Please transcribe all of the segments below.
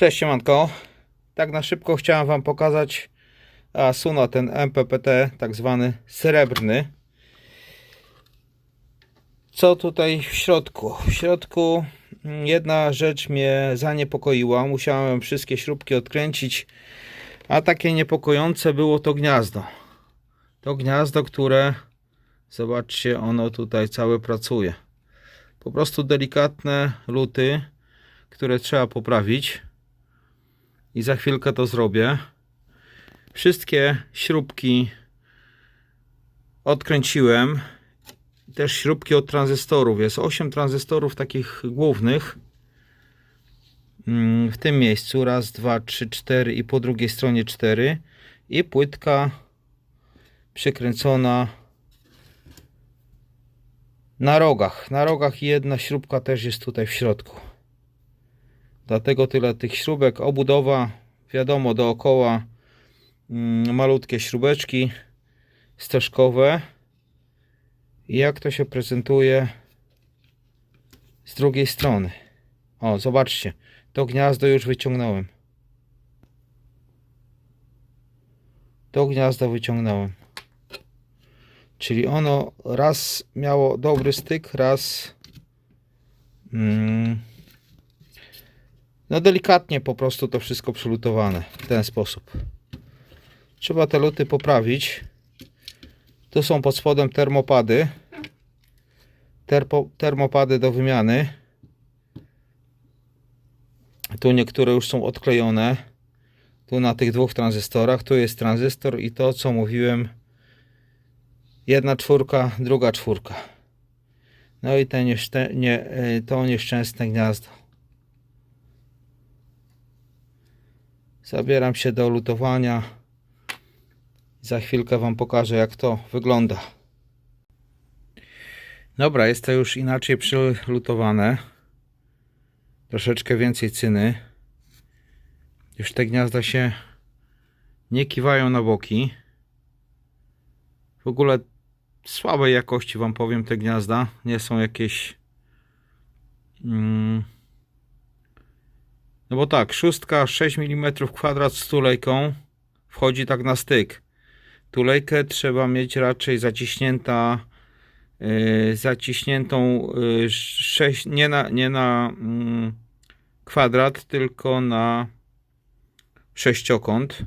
Cześć siemanko. Tak na szybko chciałem Wam pokazać Asuna, ten MPPT, tak zwany srebrny. Co tutaj w środku? W środku mm, jedna rzecz mnie zaniepokoiła. Musiałem wszystkie śrubki odkręcić, a takie niepokojące było to gniazdo. To gniazdo, które zobaczcie, ono tutaj całe pracuje. Po prostu delikatne luty, które trzeba poprawić i za chwilkę to zrobię. Wszystkie śrubki odkręciłem. Też śrubki od tranzystorów. Jest 8 tranzystorów takich głównych. Mm, W tym miejscu raz, dwa, trzy, cztery i po drugiej stronie cztery. I płytka przykręcona na rogach. Na rogach jedna śrubka też jest tutaj w środku. Dlatego tyle tych śrubek. Obudowa, wiadomo, dookoła mm, malutkie śrubeczki steczkowe. Jak to się prezentuje z drugiej strony. O, zobaczcie. To gniazdo już wyciągnąłem. To gniazdo wyciągnąłem. Czyli ono raz miało dobry styk, raz mm, no delikatnie po prostu to wszystko przylutowane w ten sposób. Trzeba te luty poprawić. Tu są pod spodem termopady. Terpo, termopady do wymiany. Tu niektóre już są odklejone. Tu na tych dwóch tranzystorach. Tu jest tranzystor i to co mówiłem. Jedna czwórka, druga czwórka. No i te nieszczę, nie, e, to nieszczęsne gniazdo. Zabieram się do lutowania. Za chwilkę Wam pokażę, jak to wygląda. Dobra, jest to już inaczej przylutowane. Troszeczkę więcej cyny. Już te gniazda się nie kiwają na boki. W ogóle słabej jakości Wam powiem te gniazda. Nie są jakieś. Mm, no bo tak, szóstka 6 mm kwadrat z tulejką wchodzi tak na styk. Tulejkę trzeba mieć raczej zaciśnięta yy, zaciśniętą yy, 6, nie na, nie na mm, kwadrat, tylko na sześciokąt.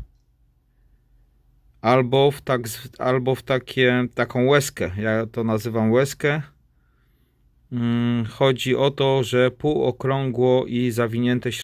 Albo w, tak, albo w takie, taką łezkę. Ja to nazywam łezkę. Mm, Chodzi o to, że półokrągło i zawinięte